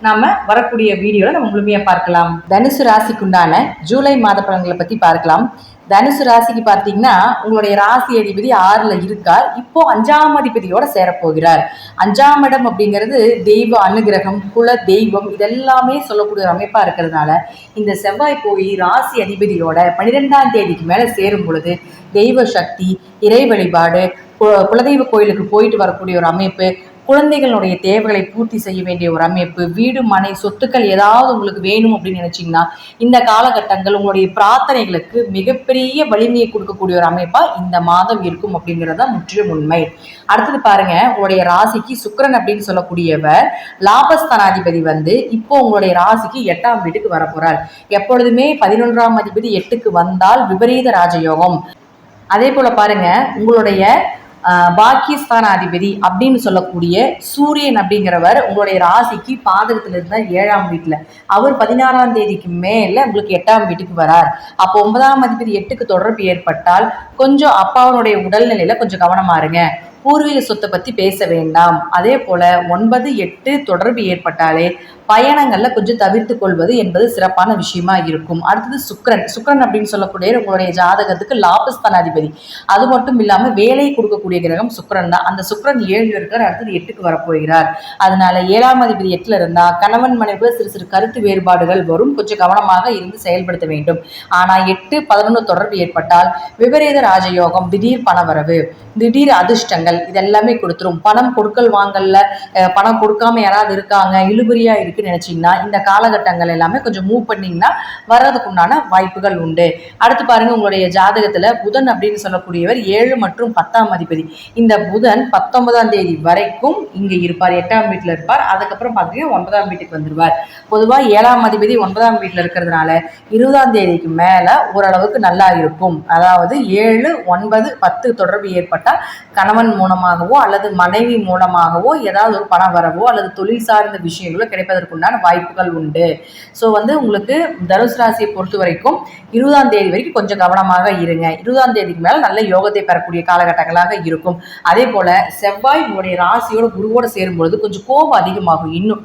நாம வரக்கூடிய வீடியோல நம்ம முழுமையா பார்க்கலாம். தனுசு ராசிக்குண்டான ஜூலை மாத பலன்களை பத்தி பார்க்கலாம். தனுசு ராசிக்கு பார்த்தீங்கன்னா உங்களுடைய ராசி அதிபதி ஆறுல இருக்கார். இப்போ அஞ்சாம் அதிபதியோட சேரப்போகிறார். அஞ்சாம் இடம் அப்படிங்கிறது தெய்வ அனுகிரகம் குல தெய்வம் இதெல்லாமே சொல்லக்கூடிய ஒரு அமைப்பா இருக்கிறதுனால இந்த செவ்வாய் போய் ராசி அதிபதியோட பன்னிரெண்டாம் தேதிக்கு மேல சேரும் பொழுது தெய்வ சக்தி இறை வழிபாடு கு- குலதெய்வ கோயிலுக்கு போயிட்டு வரக்கூடிய ஒரு அமைப்பு குழந்தைகளுடைய தேவைகளை பூர்த்தி செய்ய வேண்டிய ஒரு அமைப்பு வீடு மனை சொத்துக்கள் ஏதாவது உங்களுக்கு வேணும் அப்படின்னு நினைச்சீங்கன்னா இந்த காலகட்டங்கள் உங்களுடைய பிரார்த்தனைகளுக்கு மிகப்பெரிய வலிமையை கொடுக்கக்கூடிய ஒரு அமைப்பா இந்த மாதம் இருக்கும் அப்படிங்கிறது தான் முற்றிலும் உண்மை. அடுத்தது பாருங்க உங்களுடைய ராசிக்கு சுக்கரன் அப்படின்னு சொல்லக்கூடியவர் லாபஸ்தானாதிபதி வந்து இப்போ உங்களுடைய ராசிக்கு எட்டாம் வீட்டுக்கு வரப்போறார். எப்பொழுதுமே பதினொன்றாம் அதிபதி எட்டுக்கு வந்தால் விபரீத ராஜயோகம். அதே போல பாருங்க உங்களுடைய ஆஹ், பாக்கியஸ்தானாதிபதி அப்படின்னு சொல்லக்கூடிய சூரியன் அப்படிங்கிறவர் உங்களுடைய ராசிக்கு பாதகத்துல இருந்தால் ஏழாம் வீட்டில். அவர் பதினாறாம் தேதிக்கு மேல உங்களுக்கு எட்டாம் வீட்டுக்கு வரார். அப்போ ஒன்பதாம் அதிபதி எட்டுக்கு தொடர்பு ஏற்பட்டால் கொஞ்சம் அப்பாவனுடைய உடல்நிலையில கொஞ்சம் கவனமா இருங்க. பூர்வீக சொத்தை பத்தி பேச வேண்டாம். அதே போல ஒன்பது எட்டு தொடர்பு ஏற்பட்டாலே பயணங்கள்ல கொஞ்சம் தவிர்த்து கொள்வது என்பது சிறப்பான விஷயமா இருக்கும். அடுத்தது சுக்கரன். சுக்கிரன் அப்படின்னு சொல்லக்கூடிய உங்களுடைய ஜாதகத்துக்கு லாபஸ்தான அதிபதி. அது மட்டும் இல்லாம வேலையை கொடுக்கக்கூடிய கிரகம் சுக்கரன் தான். அந்த சுக்கரன் ஏழு இருக்கிற அடுத்தது எட்டுக்கு வரப்போகிறார். அதனால ஏழாம் அதிபதி எட்டுல இருந்தா கணவன் மனைவிக்குள்ள சிறு சிறு கருத்து வேறுபாடுகள் வரும். கொஞ்சம் கவனமாக இருந்து செயல்படுத்த வேண்டும். ஆனா எட்டு பதினொன்று தொடர்பு ஏற்பட்டால் விபரீத ராஜயோகம் திடீர் பணவரவு திடீர் அதிர்ஷ்டங்கள் இது எல்லாமே கொடுத்துரும். பணம் கொடுக்கல் வாங்கல்ல பணம் கொடுக்காம யாராவது இருக்காங்க இழுபறியா இருக்குன்னு நினைச்சீங்கன்னா இந்த காலகட்டங்கள் எல்லாமே கொஞ்சம் மூவ் பண்ணீங்கன்னா வர்றதுக்குண்டான வாய்ப்புகள் உண்டு. அடுத்து பாருங்க உங்களுடைய ஜாதகத்துல புதன் அப்படின்னு சொல்லக்கூடியவர் ஏழு மற்றும் பத்தாம் அதிபதி. இந்த புதன் பத்தொன்பதாம் தேதி வரைக்கும் இங்க இருப்பார் எட்டாம் வீட்டுல இருப்பார். அதுக்கப்புறம் பார்த்தீங்கன்னா ஒன்பதாம் வீட்டுக்கு வந்துருவார். பொதுவா ஏழாம் அதிபதி ஒன்பதாம் வீட்டுல இருக்கிறதுனால இருபதாம் தேதிக்கு மேல ஓரளவுக்கு நல்லா இருக்கும். அதாவது ஏழு ஒன்பது பத்து தொடர்பு ஏற்பட்டால் கணவன் மூலமாகவோ அல்லது மனைவி மூலமாகவோ ஏதாவது ஒரு பணம் வரவோ அல்லது தொழில் சார்ந்த விஷயங்களோ கிடைப்பதற்குண்டான வாய்ப்புகள் உண்டு. ஸோ வந்து உங்களுக்கு தனுசு ராசியை பொறுத்த வரைக்கும் இருபதாம் தேதி வரைக்கும் கொஞ்சம் கவனமாக இருங்க. இருபதாம் தேதிக்கு மேல நல்ல யோகத்தை பெறக்கூடிய காலகட்டங்களாக இருக்கும். அதே போல செவ்வாய் உங்களுடைய ராசியோட குருவோட சேரும் பொழுது கொஞ்சம் கோபம் அதிகமாகும். இன்னும்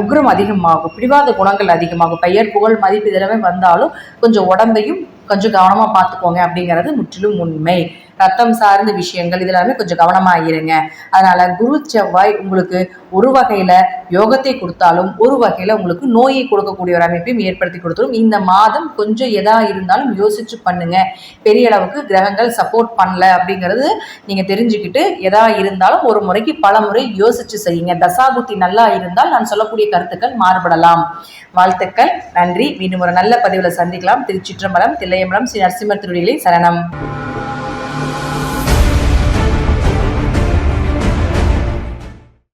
உக்ரம் அதிகமாகும். பிடிவாத குணங்கள் அதிகமாகும். பெயர் புகழ் மதிப்பு இதெல்லாமே வந்தாலும் கொஞ்சம் உடம்பையும் கொஞ்சம் கவனமாக பார்த்துக்கோங்க அப்படிங்கிறது முற்றிலும் உண்மை. ரத்தம் சார்ந்த விஷயங்கள் இதெல்லாமே கொஞ்சம் கவனமாக இருங்க அதனால குரு செவ்வாய் உங்களுக்கு ஒரு வகையில யோகத்தை கொடுத்தாலும் ஒரு வகையில உங்களுக்கு நோயை கொடுக்கக்கூடிய ஒரு அமைப்பையும் ஏற்படுத்தி கொடுத்துரும். இந்த மாதம் கொஞ்சம் எதா இருந்தாலும் யோசிச்சு பண்ணுங்க. பெரிய அளவுக்கு கிரகங்கள் சப்போர்ட் பண்ணல அப்படிங்கிறது நீங்க தெரிஞ்சுக்கிட்டு எதா இருந்தாலும் ஒரு முறைக்கு பல முறை யோசிச்சு செய்யுங்க. தசாபுத்தி நல்லா இருந்தால் நான் சொல்லக்கூடிய கருத்துக்கள் மாறுபடலாம். வாழ்த்துக்கள் நன்றி. மீண்டும் ஒரு நல்ல பதிவில் சந்திக்கலாம். திருச்சிற்றம்பலம் தில்லையம்பலம் ஸ்ரீ நரசிம்மர் திருடிகளை சரணம்.